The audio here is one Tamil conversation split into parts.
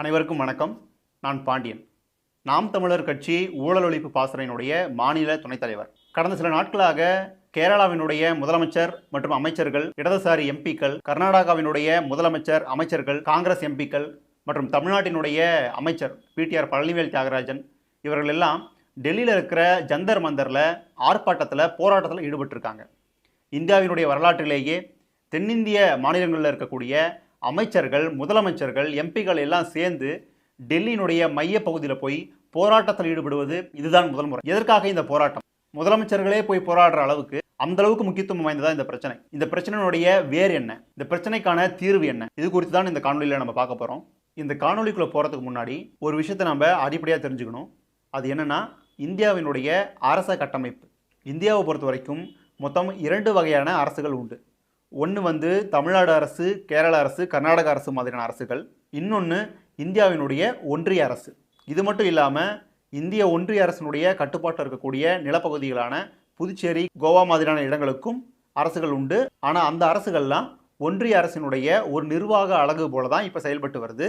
அனைவருக்கும் வணக்கம். நான் பாண்டியன். நாம் தமிழர் கட்சி ஊழல் ஒழிப்பு பாசறையினுடைய மாநில துணைத் தலைவர். கடந்த சில நாட்களாக கேரளாவினுடைய முதலமைச்சர் மற்றும் அமைச்சர்கள் இடதுசாரி எம்பிக்கள் கர்நாடகாவினுடைய முதலமைச்சர் அமைச்சர்கள் காங்கிரஸ் எம்பிக்கள் மற்றும் தமிழ்நாட்டினுடைய அமைச்சர் பிடிஆர் பழனிவேல் தியாகராஜன் இவர்கள் எல்லாம் டெல்லியில் இருக்கிற ஜந்தர் மந்தரில் ஆர்ப்பாட்டத்தில் போராட்டத்தில் ஈடுபட்டிருக்காங்க. இந்தியாவினுடைய வரலாற்றிலேயே தென்னிந்திய மாநிலங்களில் இருக்கக்கூடிய அமைச்சர்கள் முதலமைச்சர்கள் எம்பிகள் எல்லாம் சேர்ந்து டெல்லியினுடைய மைய பகுதியில் போய் போராட்டத்தில் ஈடுபடுவது இதுதான் முதல் முறை. எதற்காக இந்த போராட்டம்? முதலமைச்சர்களே போய் போராடுற அளவுக்கு அந்த அளவுக்கு முக்கியத்துவம் வாய்ந்ததா இந்த பிரச்சனை? இந்த பிரச்சனையினுடைய வேர் என்ன? இந்த பிரச்சனைக்கான தீர்வு என்ன? இது குறித்து தான் இந்த காணொலியில் நம்ம பார்க்க போகிறோம் இந்த காணொலிக்குள்ளே போகிறதுக்கு முன்னாடி ஒரு விஷயத்தை நம்ம அடிப்படையாக தெரிஞ்சுக்கணும். அது என்னென்னா இந்தியாவினுடைய அரச கட்டமைப்பு. இந்தியாவை பொறுத்த வரைக்கும் மொத்தம் இரண்டு வகையான அரசுகள் உண்டு. ஒன்று வந்து தமிழ்நாடு அரசு கேரள அரசு கர்நாடக அரசு மாதிரியான அரசுகள். இன்னொன்று இந்தியாவினுடைய ஒன்றிய அரசு. இது மட்டும் இல்லாமல் இந்திய ஒன்றிய அரசினுடைய கட்டுப்பாட்டில் இருக்கக்கூடிய நிலப்பகுதிகளான புதுச்சேரி கோவா மாதிரியான இடங்களுக்கும் அரசுகள் உண்டு. ஆனால் அந்த அரசுகள்லாம் ஒன்றிய அரசினுடைய ஒரு நிர்வாக அழகு போல தான் இப்போ செயல்பட்டு வருது.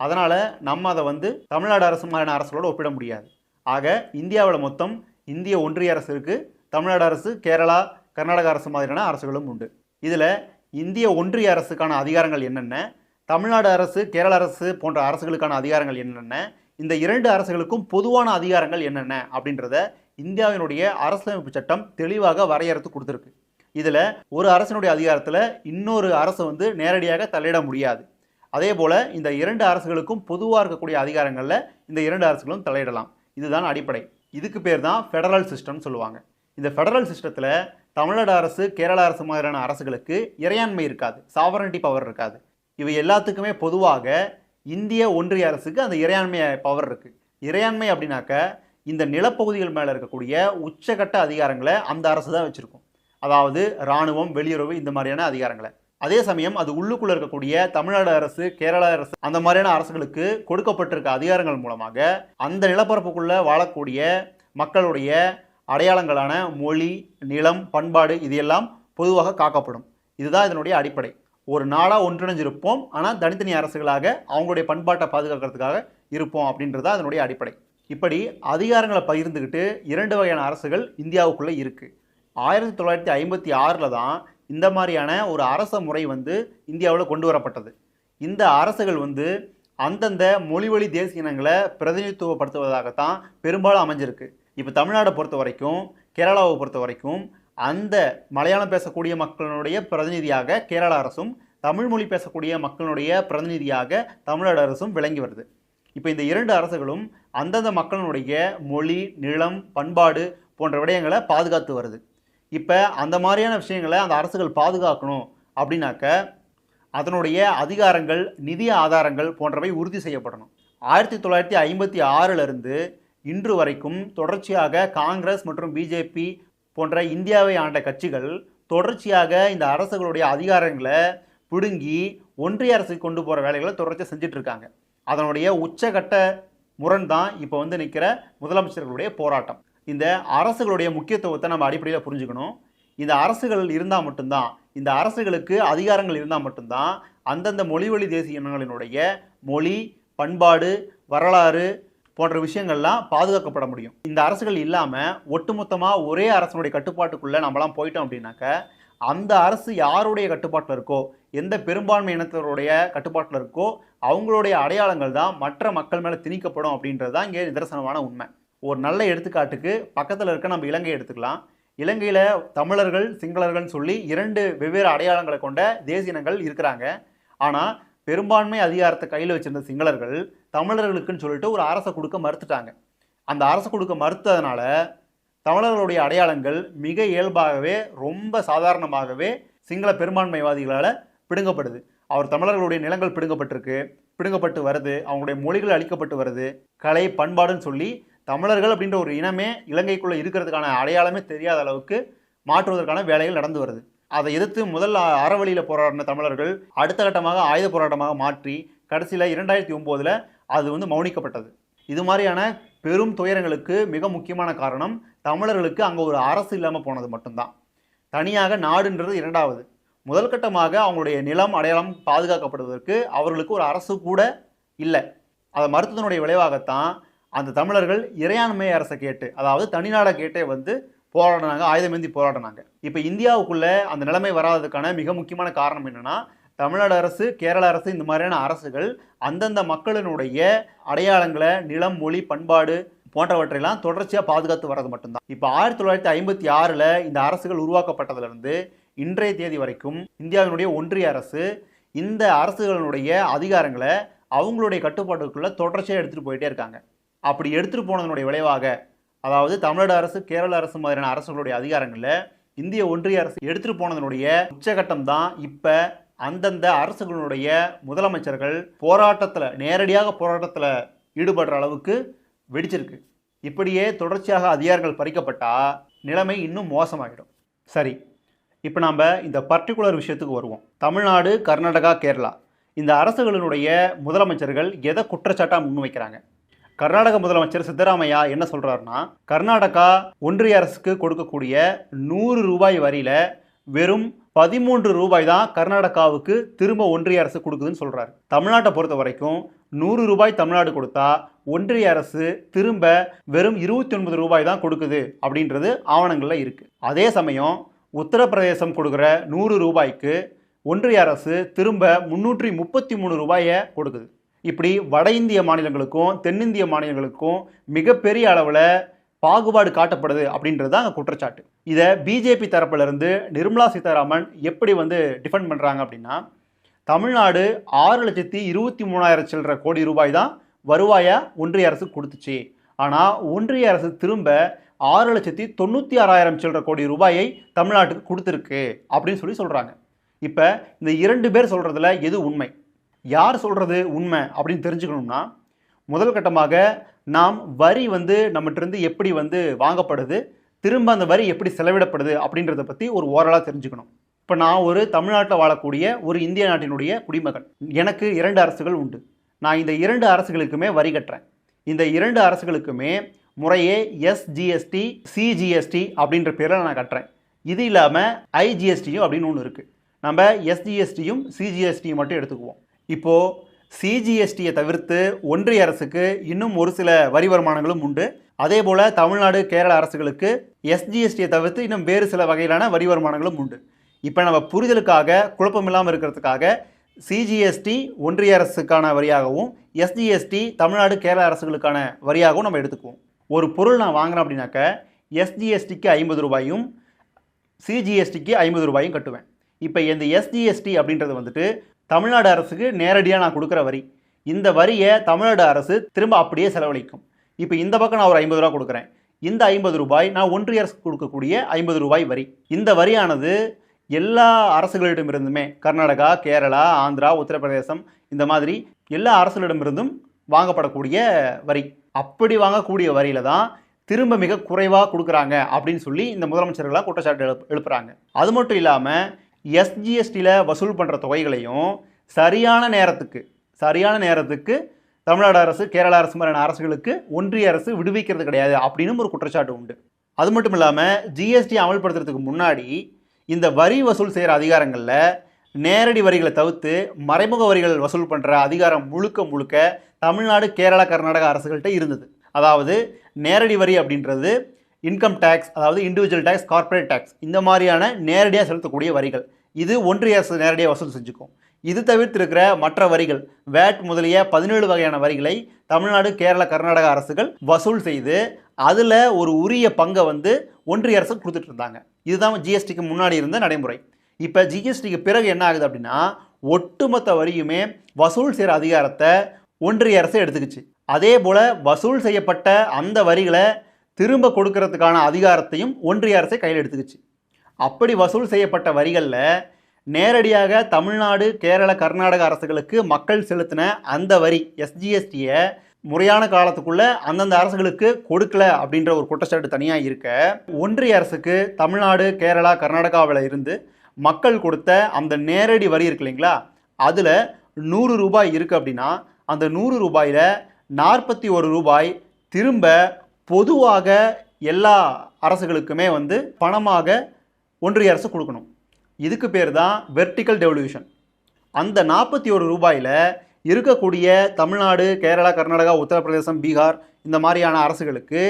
அதனால் நம்ம அதை வந்து தமிழ்நாடு அரசு மாதிரியான அரசுகளோடு ஒப்பிட முடியாது. ஆக இந்தியாவில் மொத்தம் இந்திய ஒன்றிய அரசு இருக்குது தமிழ்நாடு அரசு கேரளா கர்நாடக அரசு மாதிரியான அரசுகளும் உண்டு. இதில் இந்திய ஒன்றிய அரசுக்கான அதிகாரங்கள் என்னென்ன? தமிழ்நாடு அரசு கேரள அரசு போன்ற அரசுகளுக்கான அதிகாரங்கள் என்னென்ன? இந்த இரண்டு அரசுகளுக்கும் பொதுவான அதிகாரங்கள் என்னென்ன? அப்படின்றத இந்தியாவினுடைய அரசியலமைப்பு சட்டம் தெளிவாக வரையறுத்து கொடுத்துருக்கு. இதில் ஒரு அரசினுடைய அதிகாரத்தில் இன்னொரு அரசு வந்து நேரடியாக தலையிட முடியாது. அதே போல் இந்த இரண்டு அரசுகளுக்கும் பொதுவாக இருக்கக்கூடிய அதிகாரங்களில் இந்த இரண்டு அரசுகளும் தலையிடலாம். இதுதான் அடிப்படை. இதுக்கு பேர் தான் ஃபெடரல் சிஸ்டம்னு சொல்லுவாங்க. இந்த ஃபெடரல் சிஸ்டத்தில் தமிழ்நாடு அரசு கேரள அரசு மாதிரியான அரசுகளுக்கு இறையாண்மை இருக்காது சாவரனிட்டி பவர் இருக்காது. இவை எல்லாத்துக்குமே பொதுவாக இந்திய ஒன்றிய அரசுக்கு அந்த இறையாண்மை பவர் இருக்குது இறையாண்மை அப்படின்னாக்க இந்த நிலப்பகுதிகள் மேலே இருக்கக்கூடிய உச்சகட்ட அதிகாரங்களை அந்த அரசு தான் வச்சுருக்கும். அதாவது இராணுவம் வெளியுறவு இந்த மாதிரியான அதிகாரங்களை. அதே சமயம் அது உள்ளுக்குள்ளே இருக்கக்கூடிய தமிழ்நாடு அரசு கேரள அரசு அந்த மாதிரியான அரசுகளுக்கு கொடுக்கப்பட்டிருக்க அதிகாரங்கள் மூலமாக அந்த நிலப்பரப்புக்குள்ளே வாழக்கூடிய மக்களுடைய அடையாளங்களான மொழி நிலம் பண்பாடு இது எல்லாம் பொதுவாக காக்கப்படும். இதுதான் இதனுடைய அடிப்படை. ஒரு நாடாக ஒன்றிணைஞ்சிருப்போம் ஆனால் தனித்தனி அரசுகளாக அவங்களுடைய பண்பாட்டை பாதுகாக்கிறதுக்காக இருப்போம் அப்படின்றதா அதனுடைய அடிப்படை. இப்படி அதிகாரங்களை பகிர்ந்துக்கிட்டு இரண்டு வகையான அரசுகள் இந்தியாவுக்குள்ளே இருக்குது ஆயிரத்தி தொள்ளாயிரத்தி ஐம்பத்தி ஆறில் தான் இந்த மாதிரியான ஒரு அரச முறை வந்து இந்தியாவில் கொண்டு வரப்பட்டது. இந்த அரசுகள் வந்து அந்தந்த மொழிவழி தேசிய இனங்களை பிரதிநிதித்துவப்படுத்துவதாகத்தான் பெரும்பாலும் அமைஞ்சிருக்கு. இப்போ தமிழ்நாடை பொறுத்த வரைக்கும் கேரளாவை பொறுத்த வரைக்கும் அந்த மலையாளம் பேசக்கூடிய மக்களுடைய பிரதிநிதியாக கேரள அரசும் தமிழ் மொழி பேசக்கூடிய மக்களுடைய பிரதிநிதியாக தமிழ்நாடு அரசும் விளங்கி வருது. இப்போ இந்த இரண்டு அரசுகளும் அந்தந்த மக்களினுடைய மொழி நிலம் பண்பாடு போன்ற விடயங்களை பாதுகாத்து வருது. இப்போ அந்த மாதிரியான விஷயங்களை அந்த அரசுகள் பாதுகாக்கணும் அப்படின்னாக்க அதனுடைய அதிகாரங்கள் நிதி ஆதாரங்கள் போன்றவை உறுதி செய்யப்படணும். ஆயிரத்தி தொள்ளாயிரத்தி ஐம்பத்தி ஆறிலிருந்து இன்று வரைக்கும் தொடர்ச்சியாக காங்கிரஸ் மற்றும் பிஜேபி போன்ற இந்தியாவை ஆண்ட கட்சிகள் தொடர்ச்சியாக இந்த அரசுகளுடைய அதிகாரங்களை பிடுங்கி ஒன்றிய அரசுக்கு கொண்டு போகிற வேலைகளை தொடர்ச்சியாக செஞ்சிட்ருக்காங்க. அதனுடைய உச்சகட்ட முரண் தான் இப்போ வந்து நிற்கிற முதலமைச்சர்களுடைய போராட்டம். இந்த அரசுகளுடைய முக்கியத்துவத்தை நம்ம அடிப்படையில் புரிஞ்சுக்கணும். இந்த அரசுகள் இருந்தால் மட்டும்தான் இந்த அரசுகளுக்கு அதிகாரங்கள் இருந்தால் மட்டும்தான் அந்தந்த மொழி வழி தேசிய இனங்களினுடைய மொழி பண்பாடு வரலாறு போன்ற விஷயங்கள்லாம் பாதுகாக்கப்பட முடியும். இந்த அரசுகள் இல்லாமல் ஒட்டுமொத்தமாக ஒரே அரசனுடைய கட்டுப்பாட்டுக்குள்ளே நம்மலாம் போயிட்டோம் அப்படின்னாக்க அந்த அரசு யாருடைய கட்டுப்பாட்டில் இருக்கோ எந்த பெரும்பான்மை இனத்தருடைய கட்டுப்பாட்டில் இருக்கோ அவங்களுடைய அடையாளங்கள் தான் மற்ற மக்கள் மேலே திணிக்கப்படும் அப்படின்றது தான் இங்கே நிதர்சனமான உண்மை. ஒரு நல்ல எடுத்துக்காட்டுக்கு பக்கத்தில் இருக்க நம்ம இலங்கை எடுத்துக்கலாம். இலங்கையில் தமிழர்கள் சிங்களர்கள்னு சொல்லி இரண்டு வெவ்வேறு அடையாளங்களை கொண்ட தேசியனங்கள் இருக்கிறாங்க. ஆனால் பெரும்பான்மை அதிகாரத்தை கையில் வச்சிருந்த சிங்களர்கள் தமிழர்களுக்குன்னு சொல்லிட்டு ஒரு அரசை கொடுக்க மறுத்துட்டாங்க. அந்த அரசை கொடுக்க மறுத்ததுனால தமிழர்களுடைய அடையாளங்கள் மிக இயல்பாகவே ரொம்ப சாதாரணமாகவே சிங்கள பெரும்பான்மைவாதிகளால் பிடுங்கப்படுது. அவர் தமிழர்களுடைய நிலங்கள் பிடுங்கப்பட்டிருக்கு பிடுங்கப்பட்டு வருது அவங்களுடைய மொழிகள் அழிக்கப்பட்டு வருது கலை பண்பாடுன்னு சொல்லி தமிழர்கள் அப்படின்ற ஒரு இனமே இலங்கைக்குள்ளே இருக்கிறதுக்கான அடையாளமே தெரியாத அளவுக்கு மாற்றுவதற்கான வேலைகள் நடந்து வருது. அதை எதிர்த்து முதல் அறவழியில் போராடின தமிழர்கள் அடுத்த கட்டமாக ஆயுத போராட்டமாக மாற்றி கடைசியில் இரண்டாயிரத்தி ஒம்போதில் அது வந்து மௌனிக்கப்பட்டது. இது மாதிரியான பெரும் துயரங்களுக்கு மிக முக்கியமான காரணம் தமிழர்களுக்கு அங்கே ஒரு அரசு இல்லாமல் போனது மட்டும்தான். தனியாக நாடுன்றது இரண்டாவது. முதல் கட்டமாக அவங்களுடைய நிலம் அடையாளம் பாதுகாக்கப்படுவதற்கு அவர்களுக்கு ஒரு அரசு கூட இல்லை. அதை மறுத்ததனுடைய விளைவாகத்தான் அந்த தமிழர்கள் இறையாண்மை அரசை கேட்டு அதாவது தனிநாடை கேட்டே வந்து போராடினாங்க ஆயுதமேந்தி போராடினாங்க. இப்போ இந்தியாவுக்குள்ள அந்த நிலைமை வராததுக்கான மிக முக்கியமான காரணம் என்னென்னா தமிழ்நாடு அரசு கேரள அரசு இந்த மாதிரியான அரசுகள் அந்தந்த மக்களினுடைய அடையாளங்களை நிலம் மொழி பண்பாடு போன்றவற்றையெல்லாம் தொடர்ச்சியாக பாதுகாத்து வர்றது மட்டும்தான். இப்போ ஆயிரத்தி தொள்ளாயிரத்தி ஐம்பத்தி ஆறில் இந்த அரசுகள் உருவாக்கப்பட்டதுலேருந்து இன்றைய தேதி வரைக்கும் இந்தியாவினுடைய ஒன்றிய அரசு இந்த அரசுகளினுடைய அதிகாரங்களை அவங்களுடைய கட்டுப்பாட்டுக்குள்ளே தொடர்ச்சியாக எடுத்துகிட்டு போயிட்டே இருக்காங்க. அப்படி எடுத்துகிட்டு போனதனுடைய விளைவாக அதாவது தமிழக அரசு கேரள அரசு மாதிரியான அரசுகளுடைய அதிகாரங்களில் இந்திய ஒன்றிய அரசு எடுத்துகிட்டு போனதனுடைய உச்சகட்டம் தான் இப்போ அந்தந்த அரசுகளுடைய முதலமைச்சர்கள் போராட்டத்தில் நேரடியாக போராட்டத்தில் ஈடுபடுற அளவுக்கு வெடிச்சிருக்கு. இப்படியே தொடர்ச்சியாக அதிகாரங்கள் பறிக்கப்பட்டால் நிலைமை இன்னும் மோசமாகிடும் சரி இப்போ நாம் இந்த பர்டிகுலர் விஷயத்துக்கு வருவோம். தமிழ்நாடு கர்நாடகா கேரளா. இந்த அரசுகளினுடைய முதலமைச்சர்கள் எதை குற்றச்சாட்டாக முன்வைக்கிறாங்க? கர்நாடக முதலமைச்சர் சித்தராமையா என்ன சொல்கிறாருன்னா கர்நாடகா ஒன்றிய அரசுக்கு கொடுக்கக்கூடிய நூறு ரூபாய் வரியில் வெறும் பதிமூன்று ரூபாய் தான் கர்நாடகாவுக்கு திரும்ப ஒன்றிய அரசு கொடுக்குதுன்னு சொல்கிறாரு தமிழ்நாட்டை பொறுத்த வரைக்கும் நூறு ரூபாய் தமிழ்நாடு கொடுத்தா ஒன்றிய அரசு திரும்ப வெறும் இருபத்தி ஒன்பது ரூபாய் தான் கொடுக்குது அப்படின்றது ஆவணங்களில் இருக்குது அதே சமயம் உத்தரப்பிரதேசம் கொடுக்குற நூறு ரூபாய்க்கு ஒன்றிய அரசு திரும்ப முன்னூற்றி முப்பத்தி மூணு ரூபாயை கொடுக்குது. இப்படி வட இந்திய மாநிலங்களுக்கும் தென்னிந்திய மாநிலங்களுக்கும் மிகப்பெரிய அளவில் பாகுபாடு காட்டப்படுது அப்படின்றது தான் அங்கே குற்றச்சாட்டு. இதை பிஜேபி தரப்பிலிருந்து நிர்மலா சீதாராமன் எப்படி வந்து டிஃபெண்ட் பண்ணுறாங்க அப்படின்னா தமிழ்நாடு ஆறு லட்சத்தி இருபத்தி மூணாயிரம் சில்லற கோடி ரூபாய் தான் வருவாயை ஒன்றிய அரசு கொடுத்துச்சு. ஆனால் ஒன்றிய அரசு திரும்ப ஆறு லட்சத்தி தொண்ணூற்றி ஆறாயிரம் சில்லற கோடி ரூபாயை தமிழ்நாட்டுக்கு கொடுத்துருக்கு அப்படின்னு சொல்லி சொல்கிறாங்க இப்போ இந்த இரண்டு பேர் சொல்கிறதுல எது உண்மை? யார் சொல்கிறது உண்மை அப்படின்னு தெரிஞ்சுக்கணும்னா முதல் கட்டமாக நாம் வரி வந்து நம்மகிட்டருந்து எப்படி வந்து வாங்கப்படுது திரும்ப அந்த வரி எப்படி செலவிடப்படுது அப்படின்றத பற்றி ஒரு ஓரலாக தெரிஞ்சுக்கணும். இப்போ நான் ஒரு தமிழ்நாட்டில் வாழக்கூடிய ஒரு இந்திய நாட்டினுடைய குடிமகன். எனக்கு இரண்டு அரசுகள் உண்டு. நான் இந்த இரண்டு அரசுகளுக்குமே வரி கட்டுறேன். இந்த இரண்டு அரசுகளுக்குமே முறையே எஸ்ஜிஎஸ்டி சிஜிஎஸ்டி அப்படின்ற பேரில் நான் கட்டுறேன். இது இல்லாமல் ஐஜிஎஸ்டியும் அப்படின்னு ஒன்று இருக்குது நம்ம எஸ்ஜிஎஸ்டியும் சிஜிஎஸ்டியும் மட்டும் எடுத்துக்குவோம். இப்போது சிஜிஎஸ்டியை தவிர்த்து ஒன்றிய அரசுக்கு இன்னும் ஒரு சில வரி வருமானங்களும் உண்டு. அதே போல் தமிழ்நாடு கேரள அரசுகளுக்கு எஸ்ஜிஎஸ்டியை தவிர்த்து இன்னும் வேறு சில வகையிலான வரி வருமானங்களும் உண்டு. இப்போ நம்ம புரிதலுக்காக குழப்பம் இல்லாமல் இருக்கிறதுக்காக சிஜிஎஸ்டி ஒன்றிய அரசுக்கான வரியாகவும் எஸ்ஜிஎஸ்டி தமிழ்நாடு கேரள அரசுகளுக்கான வரியாகவும் நம்ம எடுத்துக்குவோம். ஒரு பொருள் நான் வாங்குறேன் அப்படின்னாக்க எஸ்ஜிஎஸ்டிக்கு ஐம்பது ரூபாயும் சிஜிஎஸ்டிக்கு ஐம்பது ரூபாயும் கட்டுவேன். இப்போ இந்த எஸ்ஜிஎஸ்டி அப்படின்றது வந்துட்டு தமிழ்நாடு அரசுக்கு நேரடியாக நான் கொடுக்குற வரி. இந்த வரியை தமிழ்நாடு அரசு திரும்ப அப்படியே செலவழிக்கும். இப்போ இந்த பக்கம் நான் ஒரு ஐம்பது ரூபா கொடுக்குறேன். இந்த ஐம்பது ரூபாய் நான் ஒன்றிய அரசுக்கு கொடுக்கக்கூடிய ஐம்பது ரூபாய் வரி. இந்த வரியானது எல்லா அரசுகளிடமிருந்துமே கர்நாடகா கேரளா ஆந்திரா உத்தரப்பிரதேசம் இந்த மாதிரி எல்லா அரசுகளிடமிருந்தும் வாங்கப்படக்கூடிய வரி. அப்படி வாங்கக்கூடிய வரியில தான் திரும்ப மிக குறைவாக கொடுக்குறாங்க அப்படின்னு சொல்லி இந்த முதலமைச்சர்களாக குற்றச்சாட்டு எழுப்புறாங்க. அது மட்டும் இல்லாமல் எஸ்ஜிஎஸ்டியில் வசூல் பண்ணுற தொகைகளையும் சரியான நேரத்துக்கு சரியான நேரத்துக்கு தமிழ்நாடு அரசு கேரள அரசு மாதிரியான அரசுகளுக்கு ஒன்றிய அரசு விடுவிக்கிறது கிடையாது அப்படின்னு ஒரு குற்றச்சாட்டு உண்டு. அது மட்டும் இல்லாமல் ஜிஎஸ்டி அமல்படுத்துறதுக்கு முன்னாடி இந்த வரி வசூல் செய்கிற அதிகாரங்களில் நேரடி வரிகளை தவிர்த்து மறைமுக வரிகள் வசூல் பண்ணுற அதிகாரம் முழுக்க முழுக்க தமிழ்நாடு கேரளா கர்நாடக அரசுகள்கிட்ட இருந்தது. அதாவது நேரடி வரி அப்படின்றது இன்கம் டேக்ஸ் அதாவது இண்டிவிஜுவல் டேக்ஸ் கார்ப்பரேட் டேக்ஸ் இந்த மாதிரியான நேரடியாக செலுத்தக்கூடிய வரிகள். இது ஒன்றிய அரசு நேரடியாக வசூல் செஞ்சுக்கும். இது தவிர்த்து இருக்கிற மற்ற வரிகள் வேட் முதலிய பதினேழு வகையான வரிகளை தமிழ்நாடு கேரள கர்நாடக அரசுகள் வசூல் செய்து அதில் ஒரு உரிய பங்கை வந்து ஒன்றிய அரசு கொடுத்துட்டு இருந்தாங்க. இதுதான் ஜிஎஸ்டிக்கு முன்னாடி இருந்த நடைமுறை. இப்போ ஜிஎஸ்டிக்கு பிறகு என்ன ஆகுது அப்படின்னா ஒட்டுமொத்த வரியுமே வசூல் செய்கிற அதிகாரத்தை ஒன்றிய அரசு எடுத்துக்கிச்சு. அதே போல் வசூல் செய்யப்பட்ட அந்த வரிகளை திரும்ப கொடுக்கறதுக்கான அதிகாரத்தையும் ஒன்றிய அரசே கையில் எடுத்துக்கிச்சு. அப்படி வசூல் செய்யப்பட்ட வரிகளில் நேரடியாக தமிழ்நாடு கேரள கர்நாடக அரசுகளுக்கு மக்கள் செலுத்தின அந்த வரி எஸ்ஜிஎஸ்டியை முறையான காலத்துக்குள்ளே அந்தந்த அரசுகளுக்கு கொடுக்கல அப்படின்ற ஒரு குற்றச்சாட்டு தனியாக இருக்க ஒன்றிய அரசுக்கு தமிழ்நாடு கேரளா கர்நாடகாவில் இருந்து மக்கள் கொடுத்த அந்த நேரடி வரி இருக்கு இல்லைங்களா அதில் நூறு ரூபாய் இருக்குது அப்படின்னா அந்த நூறு ரூபாயில் நாற்பத்தி ஒரு ரூபாய் திரும்ப பொதுவாக எல்லா அரசுகளுக்குமே வந்து பணமாக ஒன்றிய அரசு கொடுக்கணும். இதுக்கு பேர் தான் வெர்டிக்கல் டெவல்யூஷன் அந்த நாற்பத்தி ஒரு ரூபாயில் இருக்கக்கூடிய தமிழ்நாடு கேரளா கர்நாடகா உத்தரப்பிரதேசம் பீகார் இந்த மாதிரியான அரசுகளுக்கு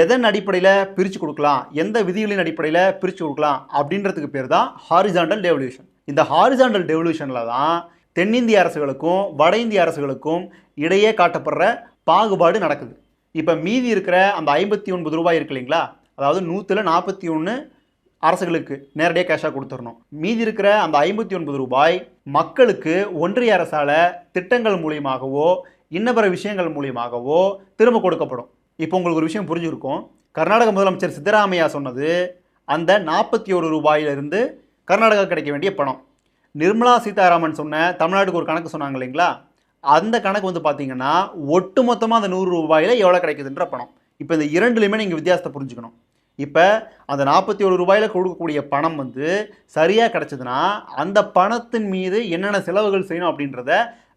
எதன் அடிப்படையில் பிரித்து கொடுக்கலாம் எந்த விதிகளின் அடிப்படையில் பிரித்து கொடுக்கலாம் அப்படின்றதுக்கு பேர் தான் ஹாரிசாண்டல் டெவல்யூஷன் இந்த ஹாரிசாண்டல் டெவல்யூஷனில் தான் தென்னிந்திய அரசுகளுக்கும் வட இந்திய அரசுகளுக்கும் இடையே காட்டப்படுற பாகுபாடு நடக்குது. இப்போ மீதி இருக்கிற அந்த ஐம்பத்தி ஒன்பது ரூபாய் இருக்கு இல்லைங்களா? அதாவது நூற்றில் நாற்பத்தி ஒன்று அரசுகளுக்கு நேரடியாக கேஷாக கொடுத்துடணும் மீதி இருக்கிற அந்த ஐம்பத்தி ஒன்பது ரூபாய் மக்களுக்கு ஒன்றிய அரசால் திட்டங்கள் மூலியமாகவோ இன்னபிற விஷயங்கள் மூலியமாகவோ திரும்ப கொடுக்கப்படும். இப்போ உங்களுக்கு ஒரு விஷயம் புரிஞ்சிருக்கும். கர்நாடக முதலமைச்சர் சித்தராமையா சொன்னது அந்த நாற்பத்தி ஒரு ரூபாயிலிருந்து கர்நாடகா கிடைக்க வேண்டிய பணம். நிர்மலா சீதாராமன் சொன்ன தமிழ்நாட்டுக்கு ஒரு கணக்கு சொன்னாங்க இல்லைங்களா? அந்த கணக்கு வந்து பார்த்தீங்கன்னா ஒட்டு மொத்தமாக அந்த நூறு ரூபாயில் எவ்வளோ கிடைக்குதுன்ற பணம். இப்போ இந்த இரண்டுலையுமே நீங்கள் வித்தியாசத்தை புரிஞ்சுக்கணும். இப்போ அந்த நாற்பத்தி ஏழு ரூபாயில் கொடுக்கக்கூடிய பணம் வந்து சரியாக கிடச்சிதுன்னா அந்த பணத்தின் மீது என்னென்ன செலவுகள் செய்யணும் அப்படின்றத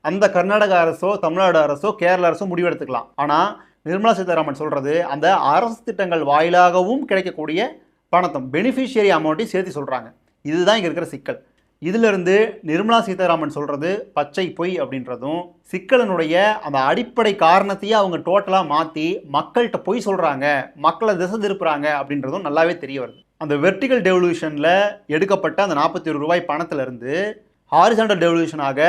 அந்த கர்நாடக அரசோ தமிழ்நாடு அரசோ கேரள அரசோ முடிவெடுத்துக்கலாம். ஆனால் நிர்மலா சீதாராமன் சொல்கிறது அந்த அரசு திட்டங்கள் வாயிலாகவும் கிடைக்கக்கூடிய பணத்தை பெனிஃபிஷியரி அமௌண்ட்டையும் சேர்த்து சொல்கிறாங்க இதுதான் இங்கே இருக்கிற சிக்கல். இதிலிருந்து நிர்மலா சீதாராமன் சொல்கிறது பச்சை பொய் அப்படின்றதும் சிக்கலனுடைய அந்த அடிப்படை காரணத்தையே அவங்க டோட்டலாக மாற்றி மக்கள்கிட்ட பொய் சொல்கிறாங்க மக்களை திசை திருப்புறாங்க அப்படின்றதும் நல்லாவே தெரிய வருது. அந்த வெர்டிகல் டெவல்யூஷனில் எடுக்கப்பட்ட அந்த நாற்பத்தி ஒரு ரூபாய் பணத்திலிருந்து ஹாரிசான்டல் டெவல்யூஷனாக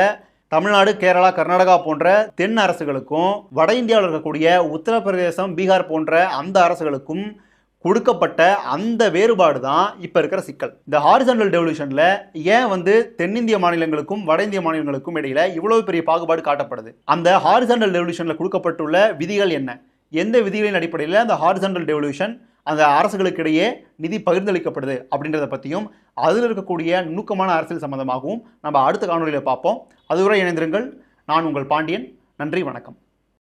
தமிழ்நாடு கேரளா கர்நாடகா போன்ற தென் அரசுகளுக்கும் வட இந்தியாவில் இருக்கக்கூடிய உத்தரப்பிரதேசம் பீகார் போன்ற அந்த அரசுகளுக்கும் கொடுக்கப்பட்ட அந்த வேறுபாடு தான் இப்போ இருக்கிற சிக்கல். இந்த ஹாரிசன்டல் டெவல்யூஷனில் ஏன் வந்து தென்னிந்திய மாநிலங்களுக்கும் வட இந்திய மாநிலங்களுக்கும் இடையில இவ்வளவு பெரிய பாகுபாடு காட்டப்படுது? அந்த ஹாரிசன்டல் டெவல்யூஷனில் கொடுக்கப்பட்டுள்ள விதிகள் என்ன? எந்த விதிகளின் அடிப்படையில் அந்த ஹாரிசன்டல் டெவல்யூஷன் அந்த அரசுகளுக்கு இடையே நிதி பகிர்ந்தளிக்கப்படுது அப்படின்றத பற்றியும் அதில் இருக்கக்கூடிய நுணுக்கமான அரசியல் சம்பந்தமாகவும் நம்ம அடுத்த காணொலியில் பார்ப்போம். அதுவரை இணைந்திருங்கள். நான் உங்கள் பாண்டியன். நன்றி வணக்கம்.